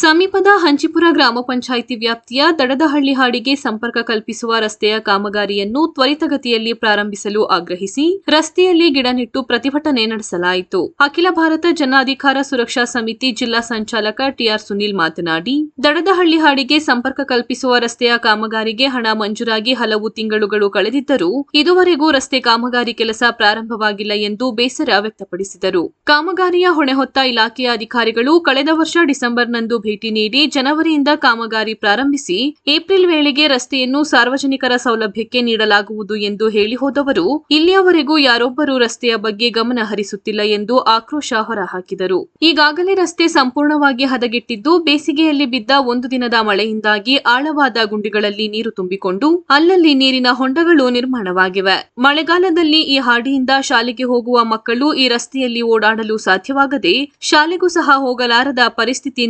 ಸಮೀಪದ ಹಂಚಿಪುರ ಗ್ರಾಮ ಪಂಚಾಯಿತಿ ವ್ಯಾಪ್ತಿಯ ದಡದಹಳ್ಳಿ ಹಾಡಿಗೆ ಸಂಪರ್ಕ ಕಲ್ಪಿಸುವ ರಸ್ತೆಯ ಕಾಮಗಾರಿಯನ್ನು ತ್ವರಿತಗತಿಯಲ್ಲಿ ಪ್ರಾರಂಭಿಸಲು ಆಗ್ರಹಿಸಿ ರಸ್ತೆಯಲ್ಲಿ ಗಿಡ ನೆಟ್ಟು ಪ್ರತಿಭಟನೆ ನಡೆಸಲಾಯಿತು. ಅಖಿಲ ಭಾರತ ಜನ ಅಧಿಕಾರ ಸುರಕ್ಷಾ ಸಮಿತಿ ಜಿಲ್ಲಾ ಸಂಚಾಲಕ ಟಿಆರ್ ಸುನೀಲ್ ಮಾತನಾಡಿ, ದಡದಹಳ್ಳಿ ಹಾಡಿಗೆ ಸಂಪರ್ಕ ಕಲ್ಪಿಸುವ ರಸ್ತೆಯ ಕಾಮಗಾರಿಗೆ ಹಣ ಮಂಜೂರಾಗಿ ಹಲವು ತಿಂಗಳುಗಳು ಕಳೆದಿದ್ದರೂ ಇದುವರೆಗೂ ರಸ್ತೆ ಕಾಮಗಾರಿ ಕೆಲಸ ಪ್ರಾರಂಭವಾಗಿಲ್ಲ ಎಂದು ಬೇಸರ ವ್ಯಕ್ತಪಡಿಸಿದರು. ಕಾಮಗಾರಿಯ ಹೊಣೆ ಹೊತ್ತ ಇಲಾಖೆಯ ಅಧಿಕಾರಿಗಳು ಕಳೆದ ವರ್ಷ ಡಿಸೆಂಬರ್ನಂದು ಭೇಟಿ ನೀಡಿ ಜನವರಿಯಿಂದ ಕಾಮಗಾರಿ ಪ್ರಾರಂಭಿಸಿ ಏಪ್ರಿಲ್ ವೇಳೆಗೆ ರಸ್ತೆಯನ್ನು ಸಾರ್ವಜನಿಕರ ಸೌಲಭ್ಯಕ್ಕೆ ನೀಡಲಾಗುವುದು ಎಂದು ಹೇಳಿ ಹೋದವರು, ಇಲ್ಲಿಯವರೆಗೂ ಯಾರೊಬ್ಬರೂ ರಸ್ತೆಯ ಬಗ್ಗೆ ಗಮನ ಹರಿಸುತ್ತಿಲ್ಲ ಎಂದು ಆಕ್ರೋಶ ಹೊರಹಾಕಿದರು. ಈಗಾಗಲೇ ರಸ್ತೆ ಸಂಪೂರ್ಣವಾಗಿ ಹದಗೆಟ್ಟಿದ್ದು, ಬೇಸಿಗೆಯಲ್ಲಿ ಬಿದ್ದ ಒಂದು ದಿನದ ಮಳೆಯಿಂದಾಗಿ ಆಳವಾದ ಗುಂಡಿಗಳಲ್ಲಿ ನೀರು ತುಂಬಿಕೊಂಡು ಅಲ್ಲಲ್ಲಿ ನೀರಿನ ಹೊಂಡಗಳು ನಿರ್ಮಾಣವಾಗಿವೆ. ಮಳೆಗಾಲದಲ್ಲಿ ಈ ಹಾಡಿಯಿಂದ ಶಾಲೆಗೆ ಹೋಗುವ ಮಕ್ಕಳು ಈ ರಸ್ತೆಯಲ್ಲಿ ಓಡಾಡಲು ಸಾಧ್ಯವಾಗದೆ ಶಾಲೆಗೂ ಸಹ ಹೋಗಲಾರದ ಪರಿಸ್ಥಿತಿ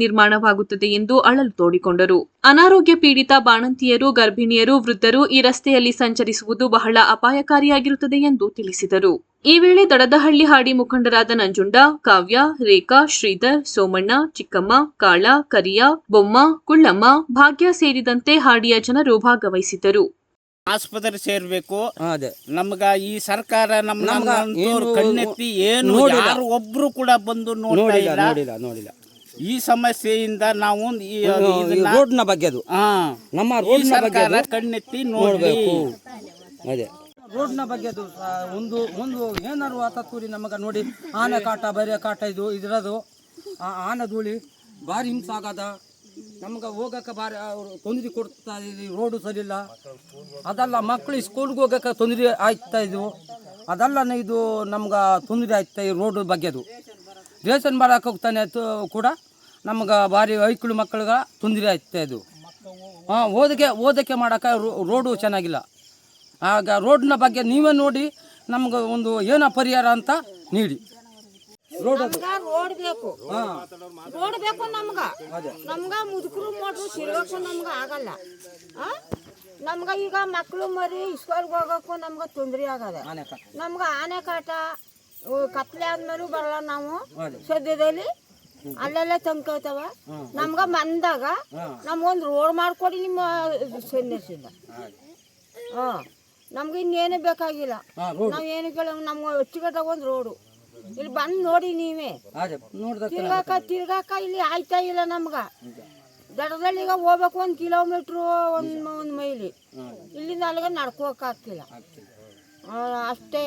ನಿರ್ಮಾಣವಾಗುತ್ತದೆ ಎಂದು ಅಳಲು ತೋಡಿಕೊಂಡರು. ಅನಾರೋಗ್ಯ ಪೀಡಿತ ಬಾಣಂತಿಯರು ಗರ್ಭಿಣಿಯರು ವೃದ್ಧರು ಈ ರಸ್ತೆಯಲ್ಲಿ ಸಂಚರಿಸುವುದು ಬಹಳ ಅಪಾಯಕಾರಿಯಾಗಿರುತ್ತದೆ ಎಂದು ತಿಳಿಸಿದರು. ಈ ವೇಳೆ ದಡದಹಳ್ಳಿ ಹಾಡಿ ಮುಖಂಡರಾದ ನಂಜುಂಡ ಕಾವ್ಯ ರೇಖಾ ಶ್ರೀಧರ್ ಸೋಮಣ್ಣ ಚಿಕ್ಕಮ್ಮ ಕಾಳ ಕರಿಯ ಬೊಮ್ಮ ಕುಳ್ಳಮ್ಮ ಭಾಗ್ಯ ಸೇರಿದಂತೆ ಹಾಡಿಯ ಜನರು ಭಾಗವಹಿಸಿದ್ದರು. ಆಸ್ಪತ್ರೆ ಸೇರ್ಬೇಕು. ಅದೇ. ನಮ್ಗ ಈ ಸರ್ಕಾರ ನಮ್ ನಮ್ಗ ಏನು ಕಣ್ಣೆತ್ತಿ ಏನು ನೋಡಿಲ್ಲ. ಯಾರು ಒಬ್ರು ಕೂಡ ಬಂದು ನೋಡ್ತಾ ನೋಡಿಲ್ಲ ಇಲ್ಲ. ನೋಡಿಲ್ಲ ನೋಡಿಲ್ಲ. ಈ ಸಮಸ್ಯೆಯಿಂದ ನಾವು ಈ- ಇದನ್ನ ರೋಡ್ನ ಬಗ್ಗೆ ಅದು. ಹಾ, ನಮ್ಮ ಈ ರೋಡ್ನ ಬಗ್ಗೆ ಸರ್ಕಾರ ಕಣ್ಣೆತ್ತಿ ನೋಡಬೇಕು ನೋಡ್ಬೇಕು. ಅದೇ. ರೋಡ್ನ ಬಗ್ಗೆ ಅದು ಆ, ಒಂದು ಒಂದು ಏನಾರು ಆತತ್ತೂರಿ ನಮಗೆ ನೋಡಿ. ಆನೆ ಕಾಟ ಬರೆ ಕಾಟ ಇದು ಇದ್ರದು. ಆ ಆನೆ ಧೂಳಿ ಭಾರಿ ಹಿಂಸೆ ಆಗದ ನಮ್ಗೆ ಹೋಗಕ್ಕೆ ಭಾರಿ ಅವ್ರು ತೊಂದರೆ ಕೊಡ್ತಾ ಇದ್ರಿ ರೋಡು ಸರಿಯಿಲ್ಲ. ಅದಲ್ಲ ಮಕ್ಕಳು ಸ್ಕೂಲ್ಗೆ ಹೋಗಕ್ಕೆ ತೊಂದರೆ ಆಯ್ತಾ ಇದ್ವು ಅದಲ್ಲ ಇದು ನಮ್ಗೆ ತೊಂದರೆ ಆಯ್ತಾ ಈ ರೋಡ್ ಬಗ್ಗೆದು ರೇಷನ್ ಮಾಡೋಕೆ ಹೋಗ್ತಾನೆ ತು- ಕೂಡ ನಮ್ಗೆ ಭಾರಿ ಐಕ್ಳು ಮಕ್ಕಳಿಗೆ ತೊಂದರೆ ಆಗ್ತಾ ಇದು. ಹಾಂ ಓದಕ್ಕೆ ಓದಕ್ಕೆ ಮಾಡೋಕೆ ರೋಡು ಚೆನ್ನಾಗಿಲ್ಲ. ಆಗ ರೋಡ್ನ ಬಗ್ಗೆ ನೀವೇ ನೋಡಿ ನಮ್ಗೆ ಒಂದು ಏನೋ ಪರಿಹಾರ ಅಂತ ನೀಡಿ. ರೋಡ್ ಬೇಕು. ರೋಡ್ ಬೇಕು ನಮ್ಗ. ನಮ್ಗ ಮುದುಕರು ಮಾಡ್ರು ತಿರ್ಗಕ್ಕೂ ನಮ್ಗ ಆಗಲ್ಲ? ನಮ್ಗ ಈಗ ಮಕ್ಕಳು ಮರಿ ಸ್ಕೂಲ್ಗೆ ಹೋಗಕ್ಕೂ ನಮ್ಗ ತೊಂದರೆ ಆಗದ ನಮ್ಗ ಆನೆ ಕಾಟ ಕತ್ಲೆ ಆದ್ಮೇಲೂ ಬರಲ್ಲ ನಾವು. ಸದ್ಯದಲ್ಲಿ ಅಲ್ಲೆಲ್ಲ ತಂದ್ಕೋತಾವ ನಮ್ಗ ಬಂದಾಗ ನಮ್ಗೊಂದು ರೋಡ್ ಮಾಡ್ಕೊಡಿ ನಿಮ್ಮ ಸನ್ಯಾಸಿಂದ. ಹಾ. ನಮ್ಗೆ ಇನ್ನೇನು ಬೇಕಾಗಿಲ್ಲ. ನಾವ್ ಏನು ಕೇಳ ನಮ್ಗೆ ಅಚ್ಚುಕಟ್ಟಾಗ ಒಂದು ರೋಡು ಇಲ್ಲಿ ಬಂದು ನೋಡಿ ನೀವೇ. ತಿರ್ಗಾಕ ತಿರ್ಗಾಕ ಇಲ್ಲಿ ಆಯ್ತಾ ಇಲ್ಲ ನಮ್ಗ. ದಡದಲ್ಲಿ ಈಗ ಹೋಗ್ಬೇಕು ಒಂದು ಕಿಲೋಮೀಟ್ರು ಒಂದು ಒಂದು ಮೈಲಿ ಇಲ್ಲಿಂದ ಅಲ್ಲಿಗೆ ನಡ್ಕೋಕಾಗ್ತಿಲ್ಲ ಅಷ್ಟೇ.